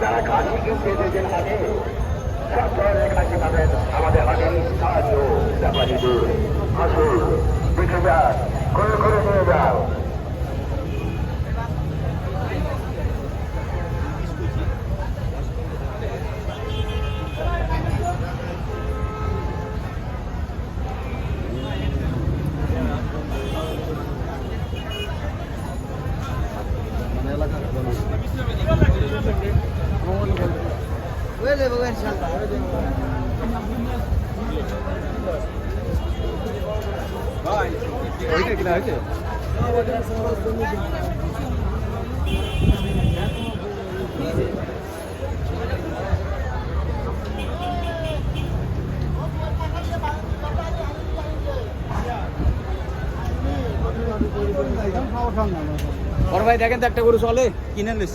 যারা খাসি কিনতে এসেছেন হাটে সব ধরনের খাসি পাবেন আমাদের হাটে সাহায্য ব্যাপারীদের আসুন, দেখে যান করে নিয়ে যাও। ভাই দেখেন তো একটা গরু চলে কিনে নিস।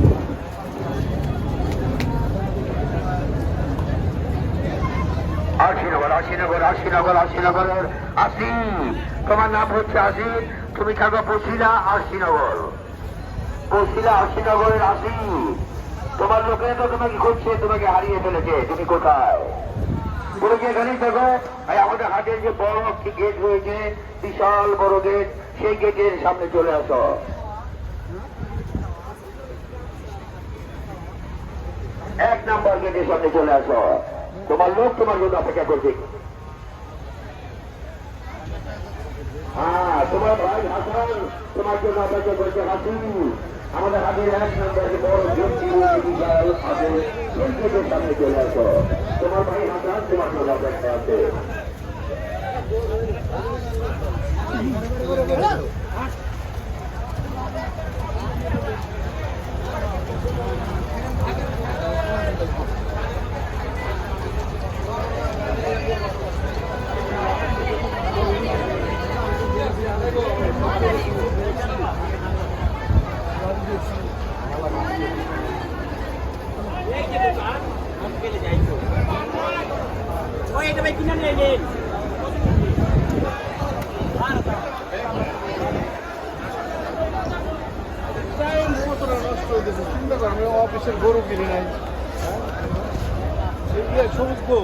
আশিনগর আশিনগর আশিনগর আশিনগরের আসি তোমার নাম হচ্ছে আসি তুমি থাকো পশিলা আশিনগর পশিলা আশিনগরের আসি তোমার লোকে তো তোমাকে খুঁজছে, তোমাকে হারিয়ে ফেলেছে। তুমি কোথায়? তুমি কি এখানেই থাকো? আমাদের হাটের যে বড় একটি গেট রয়েছে, বিশাল বড় গেট, সেই গেটের সামনে চলে আসো। এক নাম্বার গেটের সামনে চলে আসো। তোমার লোক তোমার জন্য অপেক্ষা করছে হ্যাঁ তোমার ভাই হাসান তোমার জন্য অপেক্ষা করছে, হাসি। আমাদের হাতের এক নম্বরে বড় আছে সামনে চলে আসো। তোমার ভাই হাসান তোমার জন্য অপেক্ষা আছে। নিন অফিসের গরু কিনে নাই সবুজ গো